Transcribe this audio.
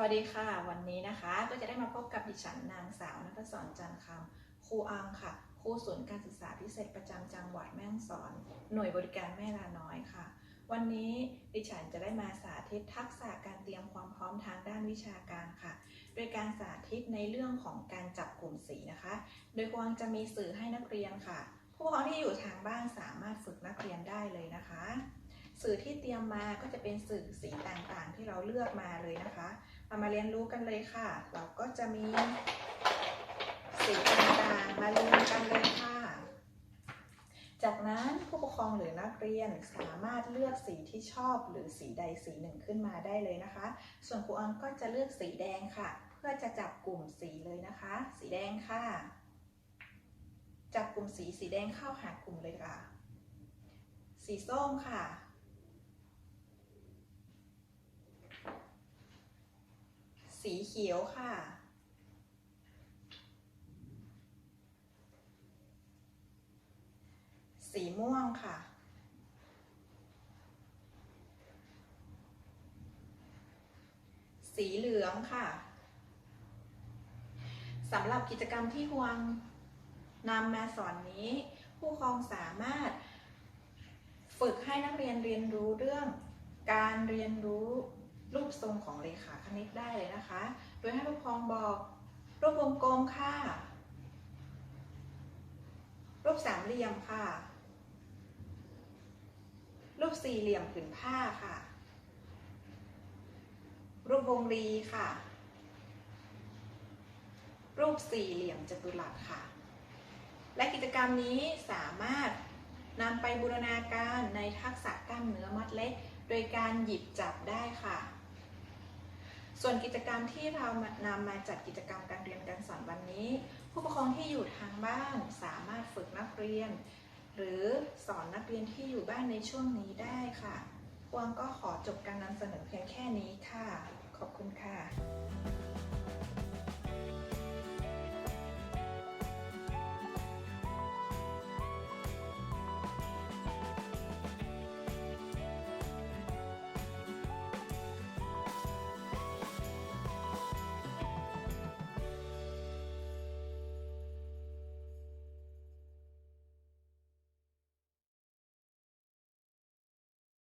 วัสดีค่ะ วันนี้นะคะก็จะได้มาพบกับดิฉันนางสาวนภศรจันทร์คำครูอังค่ะครูศูนย์การศึกษาพิเศษประจำจังหวัดแม่ฮ่องสอน หน่วยบริการแม่ลาน้อยค่ะ วันนี้ดิฉันจะได้มาสาธิตทักษะการเตรียมความพร้อมทางด้านวิชาการค่ะ โดยการสาธิตในเรื่องของการจับกลุ่มสีนะคะ โดยครูอังจะมีสื่อให้นักเรียนค่ะ ผู้ปกครองที่อยู่ทางบ้านสามารถฝึกนักเรียนได้เลยนะคะ สื่อที่เตรียมมาก็จะเป็นสื่อสีต่างๆ ที่เราเลือกมาเลยนะคะามาเรียนรู้กันเลยค่ะ เราก็จะมีสีต่างๆมาเรียนกันเลยค่ะ จากนั้นผู้ปกครองหรือนักเรียนสามารถเลือกสีที่ชอบหรือสีใดสีหนึ่งขึ้นมาได้เลยนะคะ ส่วนครูอังก็จะเลือกสีแดงค่ะ เพื่อจะจับกลุ่มสีเลยนะคะ สีแดงค่ะ จับกลุ่มสีสีแดงเข้าหากลุ่มเลยค่ะ สีส้มค่ะ สีเขียวค่ะ สีม่วงค่ะ สีเหลืองค่ะสำหรับกิจกรรมที่ควงนำมาสอนนี้ ผู้ครองสามารถ ฝึกให้นักเรียนเรียนรู้เรื่อง การเรียนรู้ รูปทรงของเลขาคณิตได้เลยนะคะ โดยให้ผู้ปกครองบอกรูปวงกลมค่ะ รูปสามเหลี่ยมค่ะ รูปสี่เหลี่ยมผืนผ้าค่ะ รูปวงรีค่ะ รูปสี่เหลี่ยมจัตุรัสค่ะ และกิจกรรมนี้สามารถนำไปบูรณาการในทักษะกล้ามเนื้อมัดเล็ก โดยการหยิบจับได้ค่ะ ส่วนกิจกรรมที่เรานำมาจัดกิจกรรมการเรียนการสอนวันนี้ ผู้ปกครองที่อยู่ทางบ้านสามารถฝึกนักเรียน หรือสอนนักเรียนที่อยู่บ้านในช่วงนี้ได้ค่ะพวงก็ขอจบการนำเสนอเพียงแค่นี้ค่ะ ขอบคุณค่ะ